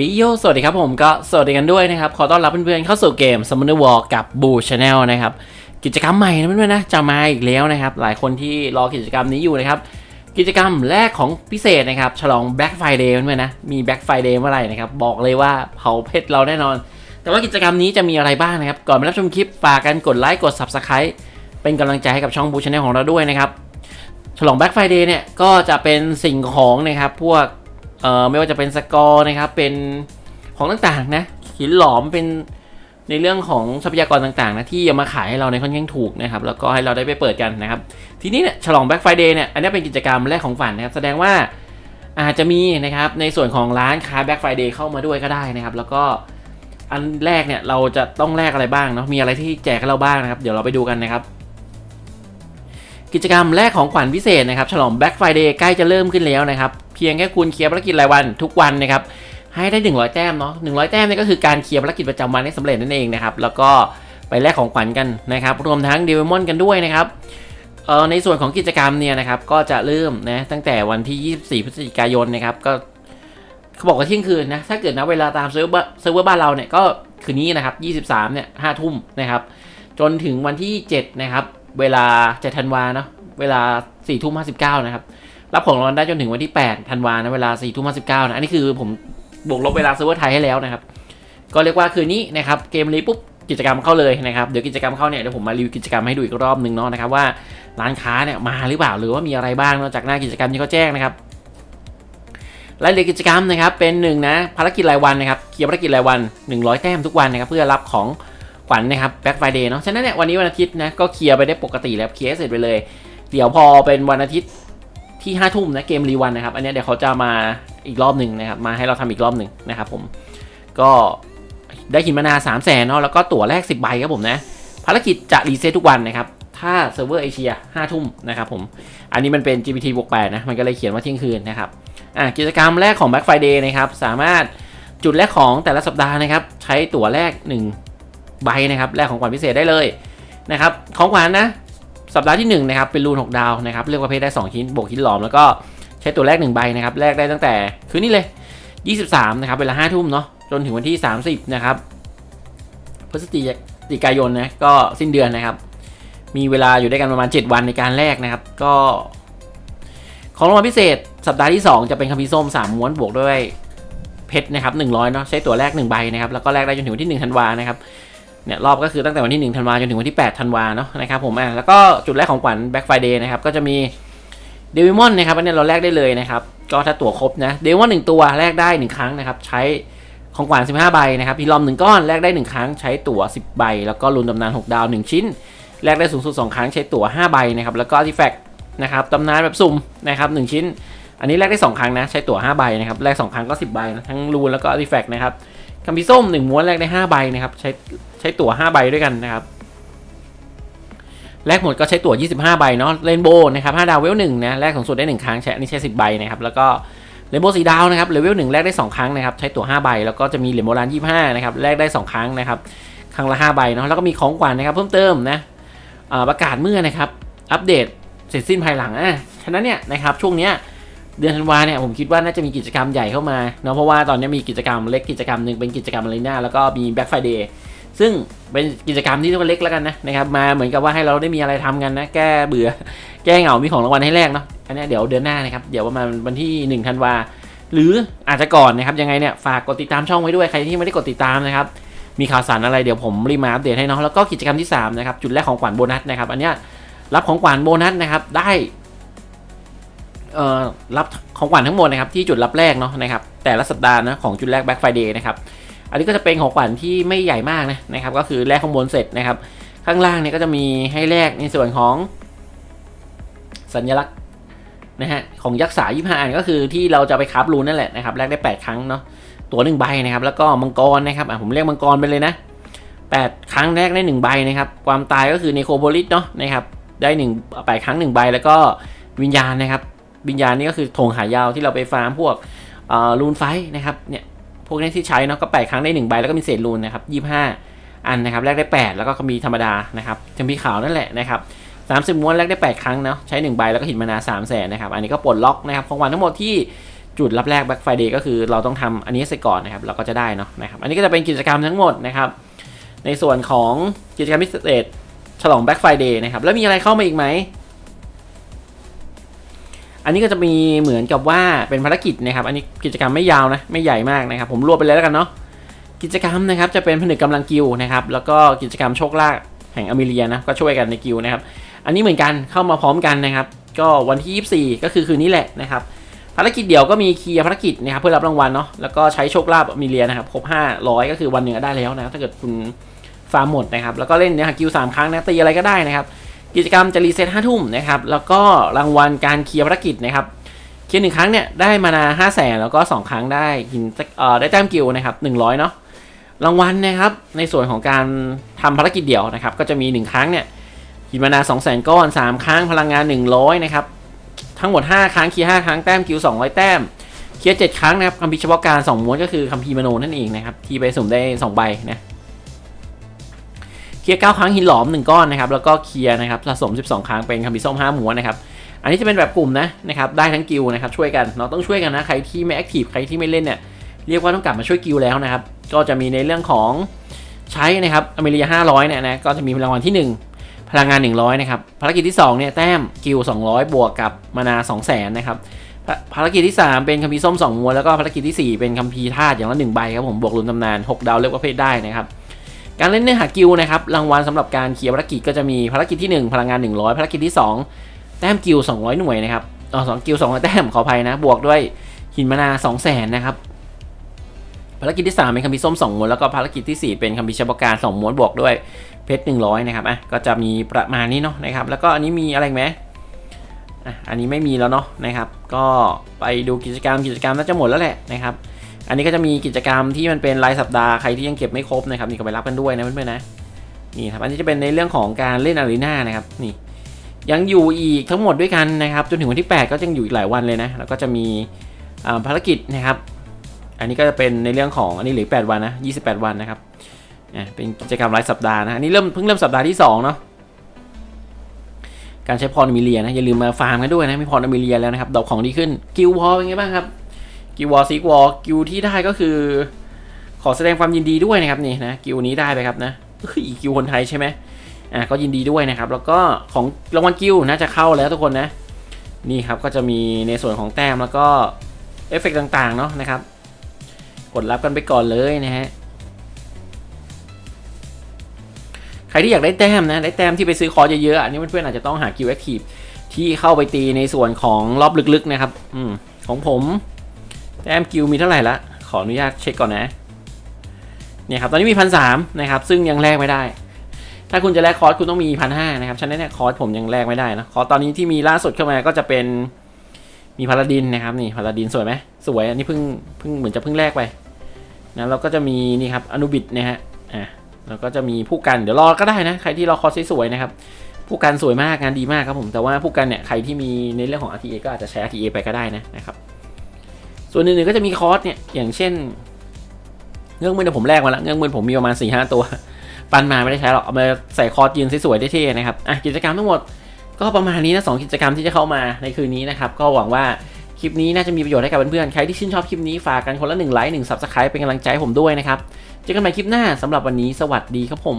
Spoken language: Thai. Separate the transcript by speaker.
Speaker 1: อ้ยโยสวัสดีครับผมก็สวัสดีกันด้วยนะครับ ขอต้อนรับเพื่อนๆเข้าสู่เกม Summoner War กับ Boo Channel นะครับ กิจกรรมใหม่นะเพื่อนๆนะจะมาอีกแล้วนะครับ หลายคนที่รอกิจกรรมนี้อยู่นะครับ กิจกรรมแรกของพิเศษนะครับ ฉลอง Black Friday เพื่อนๆนะ มี Black Friday เมื่อไหร่นะครับ บอกเลยว่าเผาเพชรเราแน่นอน แต่ว่ากิจกรรมนี้จะมีอะไรบ้างนะครับ ก่อนไปรับชมคลิปฝากกันกดไลค์กด Subscribe เป็นกำลังใจให้กับช่อง Boo Channel ของเราด้วยนะครับ ฉลอง Black Friday เนี่ยก็จะเป็นสิ่งของนะครับพวก เอ่อไม่ว่าจะเป็นสกอร์นะครับเป็นของต่างๆนะหินหลอมเป็นในเรื่องของทรัพยากรต่างๆนะที่เอามาขายให้เราในค่อนข้างถูกนะครับแล้วก็ให้เราได้ไปเปิดกันนะครับ ทีนี้เนี่ยฉลอง Black Friday เนี่ยอันนี้เป็นกิจกรรมแรกของฝันนะครับ แสดงว่าอาจจะมีนะครับในส่วนของร้านค้า Black Friday เข้ามาด้วยก็ได้นะครับ แล้วก็อันแรกเนี่ยเราจะต้องแลกอะไรบ้างเนาะมีอะไรที่แจกให้เราบ้างนะครับ เดี๋ยวเราไปดูกันนะครับ กิจกรรมแรกของขวัญพิเศษนะครับ ฉลอง Black Friday ใกล้จะเริ่มขึ้นแล้วนะครับ พียงแค่คุณเคลียร์ภารกิจรายวันทุกวันนะครับให้ได้ 100 แต้มเนาะ100 แต้มนี่ก็คือการเคลียร์ภารกิจประจำวันให้สำเร็จนั่นเองนะครับแล้วก็ไปแลกของขวัญกันนะครับรวมทั้งเดวิมอนกันด้วยนะครับเอ่อในส่วนของกิจกรรมเนี่ยนะครับก็จะเริ่มนะตั้งแต่วันที่ 24 พฤศจิกายนนะครับก็เขาบอกว่าเที่ยงคืนนะถ้าเกิดนับเวลาตามเซิร์ฟเวอร์เซิร์ฟเวอร์บ้านเราเนี่ยก็คืนนี้นะครับ 23 เนี่ย5ทุ่มนะครับ จนถึงวันที่ 7 นะครับ เวลา7ธันวาเนาะเวลา4ี่ทุ่มห้าสิบเก้านะครับ รับของรางวัลได้จนถึงวันที่8ธันวานะเวลา4ี่ทุ่มห้าสิบเก้านะอันนี้คือผมบวกลบเวลาเซิร์ฟเวอร์ไทยให้แล้วนะครับก็เรียกว่าคืนนี้นะครับเกมรีปุ๊บกิจกรรมเข้าเลยนะครับเดี๋ยวกิจกรรมเข้าเนี่ยเดี๋ยวผมมารีวิวกิจกรรมให้ดูอีกรอบหนึ่งเนาะนะครับว่าร้านค้าเนี่ยมาหรือเปล่าหรือว่ามีอะไรบ้างนอกจากหน้ากิจกรรมที่เขาแจ้งนะครับรายละเอียดกิจกรรมนะครับเป็นหนึ่งนะภารกิจรายวันนะครับเคลียร์ภารกิจรายวัน 100 แต้มทุกวันนะครับเพื่อรับของขวัญนะครับแบ็คไฟเดย์เนาะฉะนั้นเนี่ยวันนี้วันอาทิตย์นะก็เคลียร์ไปได้ปกติแล้วเคลียร์เสร็จไปเลย เดี๋ยวพอเป็นวันอาทิตย์ ที่5ทุ่มนะเกมรีวันนะครับ อันนี้เดี๋ยวเขาจะมาอีกรอบหนึ่งนะครับ มาให้เราทำอีกรอบหนึ่งนะครับผม ก็ได้หินมานา3 0 0แสนเนาะแล้วก็ตั๋วแรก 10 ใบครับผมนะ ภารกิจจะรีเซ็ตทุกวันนะครับ ถ้าเซิร์ฟเวอร์เอเชีย5ทุ่มนะครับผม อันนี้มันเป็น GPT บวก8นะ มันก็เลยเขียนว่าเที่ยงคืนนะครับ อะกิจกรรมแรกของ Black Friday นะครับ สามารถจุดแรกของแต่ละสัปดาห์นะครับ ใช้ตั๋วแรก 1 ใบนะครับ แรกของขวัญพิเศษได้เลยนะครับ ของขวัญนะ สัปดาห์ที่1นะครับเป็นรูน6ดาวนะครับเลือกประเภทได้2ชิ้นบวกชิ้นหลอมแล้วก็ใช้ตัวแรก1ใบนะครับแรกได้ตั้งแต่คืนนี้เลย 23นะครับเวลา5ทุ่มเนาะจนถึงวันที่ 30นะครับพฤศจิกายนนะก็สิ้นเดือนนะครับ มีเวลาอยู่ด้วยกันประมาณ 7 วันในการแลกนะครับ ก็ ของรางวัลพิเศษ สัปดาห์ที่ 2 จะเป็นคัมภีส้ม3ม้วนบวกด้วยเพชรนะครับ100เนาะใช้ตัวแรก1ใบนะครับแล้วก็แลกได้จนถึงวันที่1ธันวานะครับ เนี่ยรอบก็คือตั้งแต่วันที่ 1 ธันวาจนถึงวันที่ 8 ธันวาเนาะนะครับผมอะแล้วก็จุดแรกของขวัญ Black Friday นะครับก็จะมีเดวิมอนนะครับอันนี้เราแลกได้เลยนะครับก็ถ้าตั๋วครบนะเดวิมอนหนึ่งตัวแลกได้ 1 ครั้งนะครับใช้ของขวัญ15 ใบนะครับพีลอม 1 ก้อนแลกได้ 1 ครั้งใช้ตั๋ว 10 ใบ แล้วก็ลุนตำนาน 6 ดาว 1 ชิ้นแลกได้สูงสุด 2 ครั้งใช้ตั๋ว 5 ใบนะครับแล้วก็อาร์ติแฟกต์นะครับตำนานแบบสุ่มนะครับ1ชิ้น อันนี้แลกได้ 2 ครั้งนะใช้ตั๋ว 5 ใบนะครับแลก2ครั้งก็ 10 ใบนะทั้งรูนแล้วก็อาร์ติแฟกต์นะครับ คัมพิส้ม1ม้วนแลกได้5ใบนะครับ ใช้ใช้ตั๋ว5ใบด้วยกันนะครับแลกหมดก็ใช้ตั๋ว 25 ใบเนาะเรนโบว์นะครับ5ดาวเวล1นะแลกสูงสุดได้ 1 ครั้งใช้อันนี้ใช้ 10 ใบนะครับแล้วก็เรนโบว์สีดาวนะครับเลเวล1แลกได้ 2 ครั้งนะครับใช้ตั๋ว 5 ใบ แล้วก็จะมีเหรียญโบราณ 25 นะครับแลกได้ 2 ครั้งนะครับครั้งละ 5 ใบเนาะแล้วก็มีของขวัญนะครับเพิ่มเติมนะอาประกาศเมื่อนะครับอัปเดตเสร็จสิ้นภายหลังอะฉะนั้นเนี่ยนะครับช่วงเนี้ย เดือนธันวาเนี่ยผมคิดว่าน่าจะมีกิจกรรมใหญ่เข้ามาเนาะเพราะว่าตอนนี้มีกิจกรรมเล็กกิจกรรมหนึ่งเป็นกิจกรรมอารีนาแล้วก็มี Black Friday ซึ่งเป็นกิจกรรมที่เรียกว่าเล็กแล้วกันนะนะครับมาเหมือนกับว่าให้เราได้มีอะไรทำกันนะแก้เบื่อแก้เหงามีของรางวัลให้แลกเนาะอันนี้เดี๋ยวเดือนหน้านะครับเดี๋ยวประมาณวันที่1ธันวาหรืออาจจะก่อนนะครับยังไงเนี่ยฝากกดติดตามช่องไว้ด้วยใครที่ไม่ได้กดติดตามนะครับมีข่าวสารอะไรเดี๋ยวผมรีมาอัปเดตให้เนาะแล้วก็กิจกรรมที่3นะครับจุดแรกของขวัญโบนัสนะครับอันเนี้ยรับของขวัญโบนัสนะครับได้ เอ่อรับของขวัญทั้งหมดนะครับที่จุดรับแรกเนาะนะครับแต่ละสัปดาห์นะของจุดแรก Black Friday นะครับอันนี้ก็จะเป็นของขวัญที่ไม่ใหญ่มากนะนะครับก็คือแรกข้างบนเสร็จนะครับ ข้างล่างเนี่ยก็จะมีให้แลกในส่วนของสัญลักษณ์นะฮะของยักษ์สายี่ห้าอันก็คือที่เราจะไปคราฟรูนนั่นแหละนะครับแลกได้ 8 ครั้งเนาะตัวหนึ่งใบนะครับ แล้วก็มังกรนะครับอะผมเรียกมังกรไปเลยนะแปดครั้งแรกได้หนึ่งใบนะครับ ความตายก็คือเนโคโบลิสเนาะนะครับได้หนึ่งแปดครั้งหนึ่งใบแล้วก็วิญญาณนะครับ วิญญาณนี่ก็คือธงหายาวที่เราไปฟาร์มพวกเอ่อรูนไฟท์นะครับเนี่ยพวกนี้ที่ใช้เนาะก็แปดครั้งได้หนึ่งใบ แล้วก็มีเศษรูนนะครับยี่ห้าอันนะครับแรกได้แปดแล้วก็มีธรรมดานะครับจะมีขาวนั่นแหละนะครับสามสิบม้วนแรกได้แปดครั้งเนาะใช้หนึ่งใบแล้วก็หินมานาสามแสนนะครับอันนี้ก็ปลดล็อกนะครับของวันทั้งหมดที่จุดรับแรก Black Friday ก็คือเราต้องทำอันนี้เสร็จก่อนนะครับเราก็จะได้เนาะนะครับอันนี้ก็จะเป็นกิจกรรมทั้งหมดนะครับในส่วนของกิจกรรมพิเศษฉลอง Black Friday นะครับแล้วมีอะไรเข้ามาอีกไหม อันนี้ก็จะมีเหมือนกับว่าเป็นภารกิจนะครับ อันนี้กิจกรรมไม่ยาวนะไม่ใหญ่มากนะครับ ผมรวบไปเลยแล้วกันเนาะกิจกรรมนะครับจะเป็นผนึกกำลังกิวนะครับแล้วก็กิจกรรมโชคลาภแห่งอเมเรียนะก็ช่วยกันในกิวนะครับอันนี้เหมือนกันเข้ามาพร้อมกันนะครับ ก็วันที่ 24 ก็คือคืนนี้แหละนะครับภารกิจเดียวก็มีเคลียร์ภารกิจนะครับเพื่อรับรางวัลเนาะแล้วก็ใช้โชคลาภอเมเรียนะครับครบ500 ก็คือวันหนึ่งก็ได้แล้วนะถ้าเกิดคุณฟาร์มหมดนะครับแล้วก็เล่นเนี่ยกิวสามครั้งนะตีอะไรก็ได้นะครับ กิจกรรมจะรีเซ็ตห้าทุ่มนะครับ แล้วก็รางวัลการเคลียร์ภารกิจนะครับ เคลียร์หนึ่งครั้งเนี่ยได้มานาห้าแสนแล้วก็สองครั้งได้หินเอ่อได้แต้มกิวนะครับหนึ่งร้อยเนาะ รางวัลนะครับในส่วนของการทำภารกิจเดี่ยวนะครับ ก็จะมี1ครั้งเนี่ยหินมานา2 0 0 0 0ก้อน3ครั้งพลังงาน100นะครับ ทั้งหมด5ครั้งเคลียร์5ครั้งแต้มกิว200แต้มเคลียร์7ครั้งนะครับคัมภีร์เฉพาะการ2ม้วนก็คือคัมภีร์มโนนั่นเองนะครับที่ไปสุ่มได้2ใบนะ เคลียร์9ครั้งหินหลอม 1 ก้อนนะครับ แล้วก็เคลียร์นะครับสะสม 12 ครั้งเป็นคัมภีร์ส้ม5ม้วนนะครับ อันนี้จะเป็นแบบกลุ่มนะนะครับ ได้ทั้งกิวนะครับช่วยกันเราต้องช่วยกันนะใครที่ไม่แอคทีฟใครที่ไม่เล่นเนี่ยเรียกว่าต้องกลับมาช่วยกิวแล้วนะครับ ก็จะมีในเรื่องของใช้นะครับอเมริกา500เนี่ยนะก็จะมีรางวัลที่ 1 พลังงาน 100นะครับภารกิจที่2เนี่ยแต้มกิว200 บวกกับมานา 200,000นะครับภารกิจที่ 3 เป็นคัมภีร์ส้ม2ม้วนแล้วก็ภารกิจที่ 4 เป็นคัมภีร์ธาตุอย่างละ1ใบครับผมบวกลุ้นตำนาน 6 ดาวเลือกประเภทได้นะครับ การเล่นเนื้อหากิวนะครับรางวัลสำหรับการเคลียร์ภารกิจก็จะมีภารกิจที่ 1 พลังงาน 100 ภารกิจที่ 2 แต้มกิว200 หน่วยนะครับอ๋อสองกิว200แต้มขออภัยนะ บวกด้วยหินมานา200,000นะครับภารกิจที่ 3 เป็นคัมภีร์ส้ม2ม้วนแล้วก็ภารกิจที่ 4 เป็นคัมภีร์เฉพาะการ2ม้วนบวกด้วยเพชร100 นะครับอะก็จะมีประมาณนี้เนาะนะครับ แล้วก็อันนี้มีอะไรไหมอะอันนี้ไม่มีแล้วเนาะนะครับ ก็ไปดูกิจกรรมกิจกรรมน่าจะหมดแล้วแหละนะครับ อันนี้ก็จะมีกิจกรรมที่มันเป็นรายสัปดาห์ใครที่ยังเก็บไม่ครบนะครับนี่ก็ไปรับกันด้วยนะเพื่อนๆนะนี่ครับอันนี้จะเป็นในเรื่องของการเล่นอารีนานะครับนี่ยังอยู่อีกทั้งหมดด้วยกันนะครับ จนถึงวันที่ 8 ก็ยังอยู่อีกหลายวันเลยนะแล้วก็จะมีภารกิจนะครับ อันนี้ก็จะเป็นในเรื่องของอันนี้เหลือ8วันนะ28 วันนะครับอะเป็นกิจกรรมรายสัปดาห์นะอันนี้เริ่มเพิ่งเริ่มสัปดาห์ที่2เนาะการใช้พรอมิเลียนะอย่าลืมมาฟาร์มกันด้วยนะมีพรอมิเลียแล้วนะครับดอกของดีขึ้นกิลวอเป็นไงบ้างครับ กิลวอลซีกวอลกิลที่ได้ก็คือ ขอแสดงความยินดีด้วยนะครับนี่นะกิลนี้ได้ไปครับนะเฮ้ยกิลคนไทยใช่ไหมอะก็ยินดีด้วยนะครับ แล้วก็ของรางวัลกิลน่าจะเข้าแล้วทุกคนนะ นี่ครับก็จะมีในส่วนของแต้มแล้วก็เอฟเฟกต์ต่างๆเนาะนะครับ กดรับกันไปก่อนเลยนะฮะใครที่อยากได้แต้มนะได้แต้มที่ไปซื้อคอร์เยอะๆอันนี้เพื่อนๆอาจจะต้องหากิวแอคทีฟที่เข้าไปตีในส่วนของรอบลึกๆนะครับ อืมของผม แต้มกิวมีเท่าไหร่ละ ขออนุญาตเช็คก่อนนะเนี่ยครับตอนนี้มีพันสามนะครับซึ่งยังแลกไม่ได้ ถ้าคุณจะแลกคอร์สคุณต้องมีพันห้านะครับฉะนั้นเนี่ยคอร์สผมยังแลกไม่ได้นะคอร์สตอนนี้ที่มีล่าสุดเข้ามาก็จะเป็นมีพาราดินนะครับนี่พาราดินสวยไหมสวยอันนี้เพิ่งเพิ่งเหมือนจะเพิ่งแลกไปนะแล้วก็จะมีนี่ครับอนุบิดนะฮะอะแล้วก็จะมีผู้กันเดี๋ยวรอก็ได้นะใครที่รอคอร์สสวยๆนะครับผู้กันสวยมากงานดีมากครับผมแต่ว่าผู้กันเนี่ยใครที่มีในเรื่องของ RTA ก็อาจจะใช้ RTA ไปก็ได้นะนะครับ ส่วนอื่นๆก็จะมีคอร์สเนี่ย อย่างเช่น เงื้องมือเนี่ยผมแลกมาแล้วเงื้องมือผมมีประมาณ4ี่ห้าตัว ปันมาไม่ได้ใช้หรอก เอามาใส่คอร์สยืนสวยๆเท่ๆนะครับอะกิจกรรมทั้งหมดก็ประมาณนี้นะสองกิจกรรมที่จะเข้ามาในคืนนี้นะครับ ก็หวังว่าคลิปนี้น่าจะมีประโยชน์ให้กับเพื่อนๆ ใครที่ชื่นชอบคลิปนี้ฝากกันคนละหนึ่งไลค์หนึ่งซับสไครป์เป็นกำลังใจผมด้วยนะครับ เจอกันใหม่คลิปหน้าสำหรับวันนี้สวัสดีครับผม